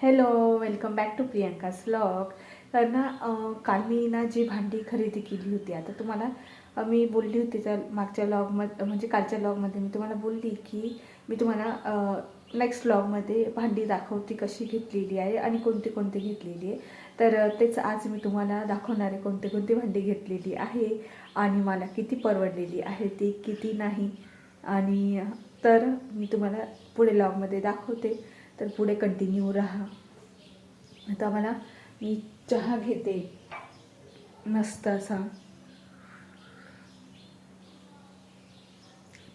Hello welcome back to Priyanka vlog तर ना काल मी ना जी भांडी खरेदी केली होती आता तुम्हाला मी बोलली होती तर मागच्या लॉगमध्ये म्हणजे कालच्या लॉगमध्ये मी तुम्हाला बोलली की मी तुम्हाला नेक्स्ट लॉगमध्ये भांडी दाखवते कशी घेतलेली आहे आणि कोणती कोणती घेतलेली आहे. तर तेच आज मी तुम्हाला दाखवणार आहे कोणती कोणती भांडी घेतलेली आहे आणि मला किती परवडलेली आहे ती किती नाही. आणि तर मी तुम्हाला पुढे लॉगमध्ये दाखवते. तर पुढे कंटिन्यू राहा. आता मला मी चहा घेते. मस्त असा.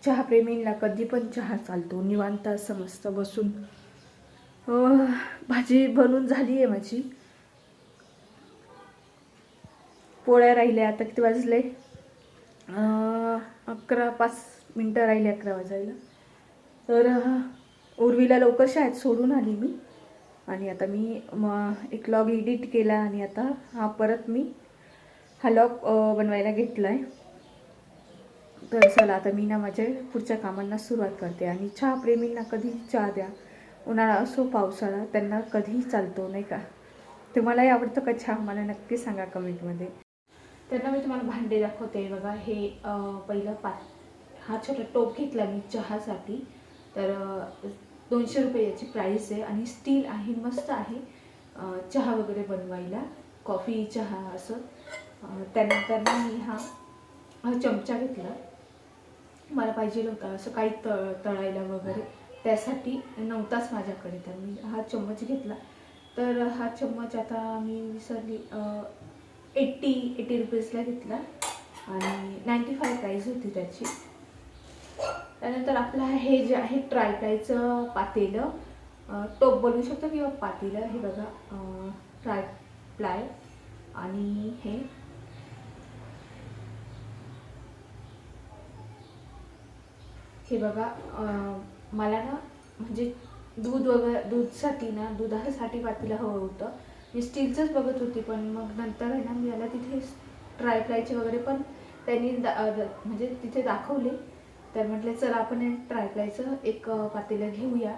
चहा प्रेमींना कधी पण चहा चालतो. निवांत असं मस्त बसून. भाजी बनून झाली आहे माझी. पोळ्या राहिल्या आता किती वाजले? अकरा पाच मिनटं राहिले अकरा वाजायला. तर उर्वीला लवकर शाळेत सोडून आली मी. आणि आता मी म एक लॉग एडिट केला आणि आता हा परत मी हा लॉग बनवायला घेतला आहे तर चला आता मी ना माझ्या पुढच्या कामांना सुरुवात करते. आणि चहाप्रेमींना कधी चहा द्या. उन्हाळा असो पावसाळा त्यांना कधीही चालतो नाही का? तुम्हालाही आवडतं का चहा? मला नक्की सांगा कमेंटमध्ये. त्यांना मी तुम्हाला भांडे दाखवते. बघा हे पहिलं पा हा छोटा टोप घेतला मी चहासाठी. तर दोनशे रुपये याची प्राईस आहे आणि स्टील आहे मस्त आहे. चहा वगैरे बनवायला कॉफी चहा असं. त्यानंतर मी हा हा चमचा घेतला. मला पाहिजे होता असं काही तळ तळायला वगैरे. त्यासाठी नव्हताच माझ्याकडे तर मी हा चम्मच घेतला. तर हा चम्मच आता मी विसरली. एट्टी एटी रुपीजला घेतला. आणि नाईंटी फाय प्राईज होती त्याची. त्यानंतर आपलं हे जे आहे ट्राय प्लायचं पातेलं टोप बनवू शकतो किंवा पातेलं हे बघा ट्राय प्लाय आणि हे. हे बघा मला ना म्हणजे दूध वगैरे दूधसाठी ना दुधासाठी पातेलं हवं होतं. मी स्टीलचंच बघत होती पण मग नंतर आहे ना मी याला तिथे ट्राय प्लायचे वगैरे पण त्यांनी दा- म्हणजे तिथे दाखवले. तर म्हटलं चला आपण हे ट्राय प्लायचं एक पातेलं घेऊया.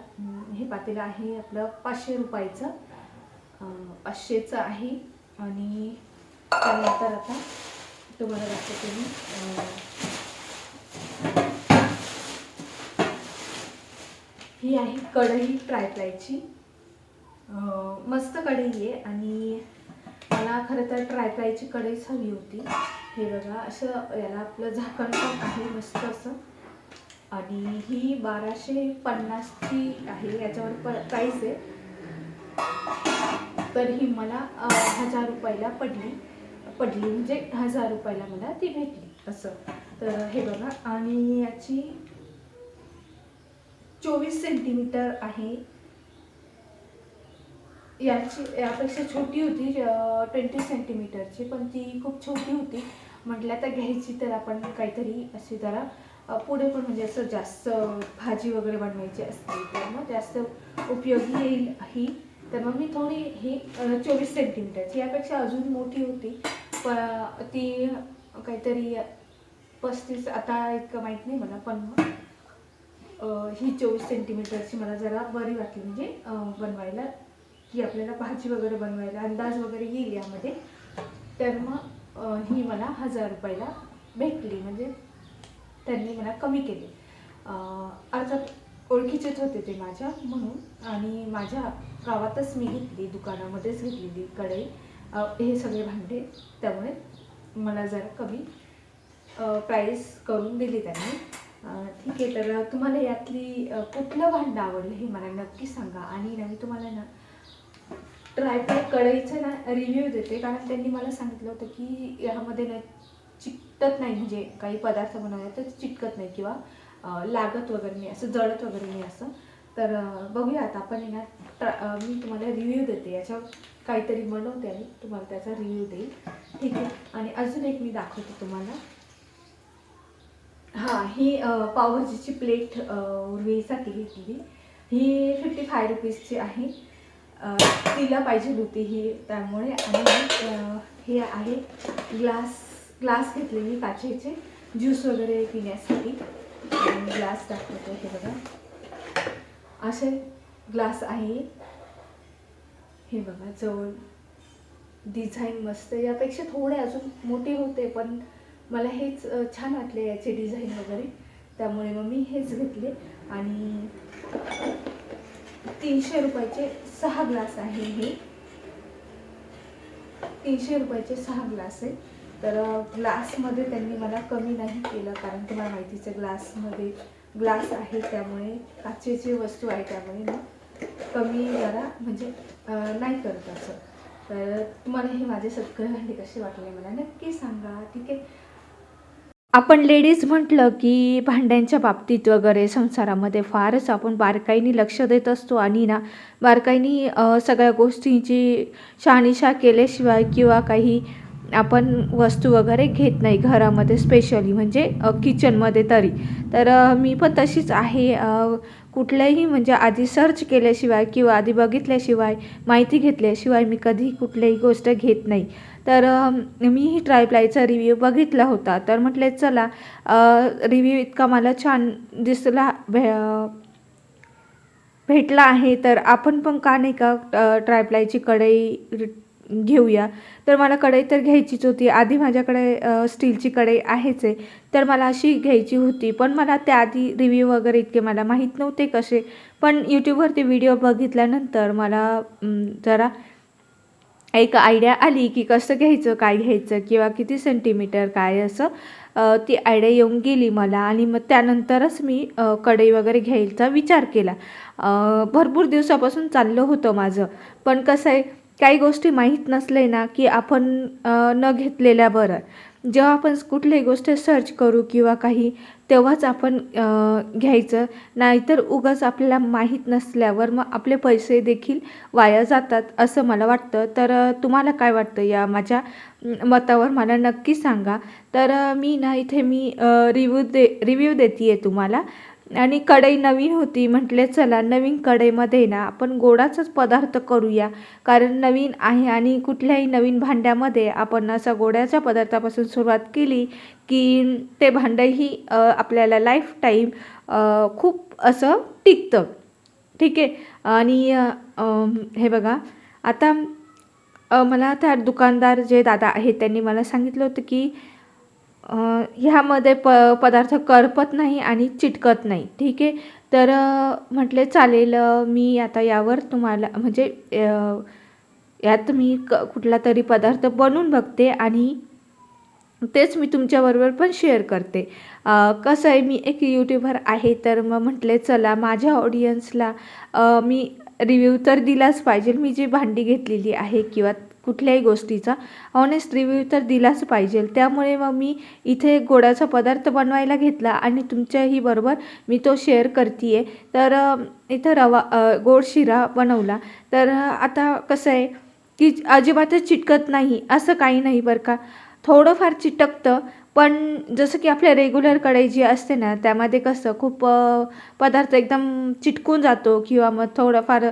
हे पातेलं आहे आपलं पाचशे रुपयाचं. पाचशेचं आहे. आणि त्यानंतर आता तुम्हाला दाखवते मी ही आहे कढई ट्रायप्लायची अं, मस्त कढई आहे आणि मला खरं तर ट्रायप्लायची कढईच हवी होती. हे बघा असं याला आपलं झाकण पण आहे मस्त असं. आणि ही बाराशे पन्नासची आहे याच्यावर प प्राईस आहे. तर ही मला हजार रुपयाला पडली. पडली म्हणजे हजार रुपयाला मला ती भेटली असं. तर हे बघा आणि याची चोवीस सेंटीमीटर आहे. याची यापेक्षा छोटी होती ट्वेंटी सेंटीमीटरची पण ती खूप छोटी होती. म्हटलं तर घ्यायची तर आपण काहीतरी अशी जरा पुढे पण म्हणजे असं जास्त भाजी वगैरे बनवायची असते तर मग जास्त उपयोगी येईल ही. तर मग मी थोडी ही चोवीस सेंटीमीटरची यापेक्षा अजून मोठी होती. पण ती काहीतरी पस्तीस आता इतकं माहीत नाही मला पण मग ही चोवीस सेंटीमीटरची मला जरा बरी वाटली. म्हणजे बनवायला की आपल्याला भाजी वगैरे बनवायला अंदाज वगैरे येईल यामध्ये. तर मग ही मला हजार रुपयाला भेटली. म्हणजे त्यांनी मला कमी केले. अर्थात ओळखीचेच होते ते माझ्या म्हणून. आणि माझ्या गावातच मी घेतली दुकानामध्येच घेतलेली कढई. हे सगळे भांडे त्यामुळे मला जरा कमी प्राईस करून दिली त्यांनी. ठीक आहे तर तुम्हाला यातली कुठलं भांडं आवडलं हे मला नक्की सांगा. आणि ना मी तुम्हाला ना ट्रायपॉड कढईचं ना रिव्ह्यू देते. कारण त्यांनी मला सांगितलं होतं की यामध्ये ना चिकटत नाही म्हणजे काही पदार्थ बनवले तर चिटकत नाही किंवा लागत वगैरे नाही असं जळत वगैरे नाही असं. तर बघूया आता आपण आहे ना मी तुम्हाला रिव्ह्यू देते याच्यावर काहीतरी बनवते आणि तुम्हाला त्याचा रिव्ह्यू देईल. ठीक आहे. आणि अजून एक मी दाखवते तुम्हाला. हां ही पावभाजीची प्लेट अ, उर्वीसाठी घेतली. ही फिफ्टी फाय रुपीजची आहे. तिला पाहिजे होती ही त्यामुळे आणि हे आहे ग्लास ग्लास घेतले मी काचेचे ज्यूस वगैरे पिण्यासाठी. ग्लास टाकतो हे बघा. असे ग्लास आहे. हे बघा जवळ डिझाईन मस्त आहे. यापेक्षा थोडे अजून मोठे होते पण मला हेच छान वाटले याचे डिझाईन वगैरे. त्यामुळे मग मी हेच घेतले. आणि तीनशे रुपयाचे सहा ग्लास आहे हे. तीनशे रुपयाचे सहा ग्लास आहे. तर ग्लासमध्ये त्यांनी मला कमी नाही केलं कारण तुम्हाला माहितीच आहे ग्लासमध्ये ग्लास आहे त्यामुळे काचेची वस्तू आहे त्यामुळे मग कमी जरा म्हणजे नाही करत असं. तर तुम्हाला हे माझे सगळे भांडे कसे वाटले मला? नक्की सांगा ठीक आहे? आपण लेडीज म्हटलं की भांड्यांच्या बाबतीत वगैरे संसारामध्ये फारच आपण बारकाईने लक्ष देत असतो आणि ना बारकाईनी सगळ्या गोष्टींची शहानिशा केल्याशिवाय किंवा काही आपण वस्तू वगैरे घेत नाही घरामध्ये स्पेशली म्हणजे किचनमध्ये तरी. तर मी पण तशीच आहे. कुठल्याही म्हणजे आधी सर्च केल्याशिवाय किंवा आधी बघितल्याशिवाय माहिती घेतल्याशिवाय मी कधी कुठल्याही गोष्ट घेत नाही. तर अ, मीही ट्रायप्लायचा रिव्ह्यू बघितला होता. तर म्हटले चला रिव्ह्यू इतका मला छान दिसला भे भेटला आहे तर आपण पण का नाही का ट्रायप्लायची कढई घेऊया. तर मला कढई तर घ्यायचीच होती. आधी माझ्याकडे स्टीलची कढई आहेच आहे. तर मला अशी घ्यायची होती. पण मला त्याआधी रिव्ह्यू वगैरे इतके मला माहीत नव्हते कसे. पण यूट्यूबवरती व्हिडिओ बघितल्यानंतर मला जरा एक आयडिया आली की कसं घ्यायचं काय घ्यायचं किंवा किती सेंटीमीटर काय असं ती आयडिया येऊन गेली मला आणि मग त्यानंतरच मी कढई वगैरे घ्यायचा विचार केला. भरपूर दिवसापासून चाललं होतं माझं. पण कसं आहे काही गोष्टी माहीत नसले ना की आपण न घेतलेल्या बरं. जेव्हा आपण कुठलीही गोष्ट सर्च करू किंवा काही तेव्हाच आपण घ्यायचं. नाहीतर उगाच आपल्याला माहीत नसल्यावर मग आपले पैसे देखील वाया जातात असं मला वाटतं. तर तुम्हाला काय वाटतं या माझ्या मतावर मला नक्की सांगा. तर मी ना इथे मी रिव्ह्यू दे रिव्ह्यू देते आहे तुम्हाला. आणि कढई नवीन होती म्हटले चला नवीन कढईमध्ये ना आपण गोडाचाच पदार्थ करूया. कारण नवीन आहे आणि कुठल्याही नवीन भांड्यामध्ये आपण असा गोड्याच्या पदार्थापासून सुरुवात केली की ते भांडंही आपल्याला लाईफ टाईम खूप असं टिकतं. ठीक आहे? आणि हे बघा आता मला त्या दुकानदार जे दादा आहेत त्यांनी मला सांगितलं होतं की ह्यामध्ये प पदार्थ करपत नाही आणि चिटकत नाही. ठीक आहे? तर म्हटले चालेल मी आता यावर तुम्हाला म्हणजे यात मी क कुठला तरी पदार्थ बनवून बघते आणि तेच मी तुमच्याबरोबर पण शेअर करते. कसं आहे मी एक यूट्यूबर आहे तर मग म्हटले चला माझ्या ऑडियन्सला मी रिव्ह्यू तर दिलाच पाहिजे. मी जी भांडी घेतलेली आहे किंवा कुठल्याही गोष्टीचा. ऑनेस्ट रिव्ह्यू तर दिलाच पाहिजे. त्यामुळे मग मी इथे गोडाचा पदार्थ बनवायला घेतला आणि तुमच्याही बरोबर मी तो शेअर करते आहे तर इथं रवा गोड शिरा बनवला. तर आता कसं आहे की अजिबातच चिटकत नाही. असं काही नाही बरं का. थोडंफार चिटकतं पण जसं की आपल्या रेग्युलर कढई जी असते ना त्यामध्ये कसं खूप पदार्थ एकदम चिटकून जातो किंवा मग थोडंफार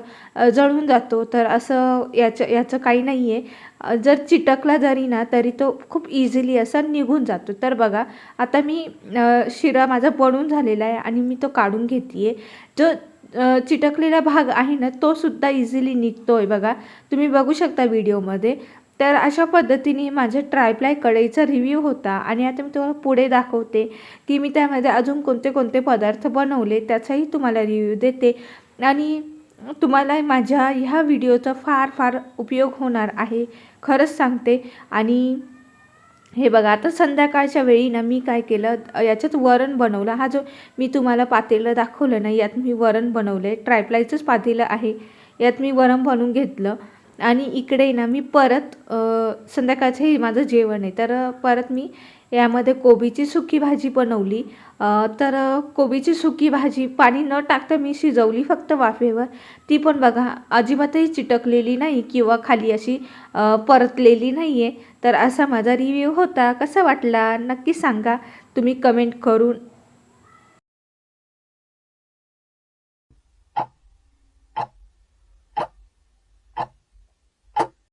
जळून जातो. तर असं याचं याचं काही नाही आहे जर चिटकला जरी ना तरी तो खूप इझिली असा निघून जातो. तर बघा आता मी शिरा माझा बनून झालेला आहे आणि मी तो काढून घेते आहे जो चिटकलेला भाग आहे ना तो सुद्धा इझिली निघतो आहे बघा. तुम्ही बघू शकता व्हिडिओमध्ये तर अशा पद्धतीने माझ्या ट्रायप्लाय कढईचा रिव्ह्यू होता आणि आता मी तुम्हाला पुढे दाखवते की मी त्यामध्ये अजून कोणते कोणते पदार्थ बनवले त्याचाही तुम्हाला रिव्ह्यू देते. आणि तुम्हाला माझ्या ह्या व्हिडिओचा फार फार उपयोग होणार आहे खरंच सांगते. आणि हे बघा आता संध्याकाळच्या वेळी ना मी काय केलं याच्यात वरण बनवलं. हा जो मी तुम्हाला पातेलं दाखवलं ना यात मी वरण बनवलं आहे ट्रायप्लायचंच पातेलं आहे. यात मी वरण बनवून घेतलं. आणि इकडे ना मी परत संध्याकाळचंही संध्याकाळचं हे माझं जेवण आहे. तर परत मी यामध्ये कोबीची सुकी भाजी बनवली. तर कोबीची सुकी भाजी पाणी न टाकता मी शिजवली फक्त वाफेवर. ती पण बघा अजिबातही चिटकलेली नाही किंवा खाली अशी परतलेली नाही आहे तर असा माझा रिव्ह्यू होता. कसा वाटला? नक्की सांगा. तुम्ही कमेंट करून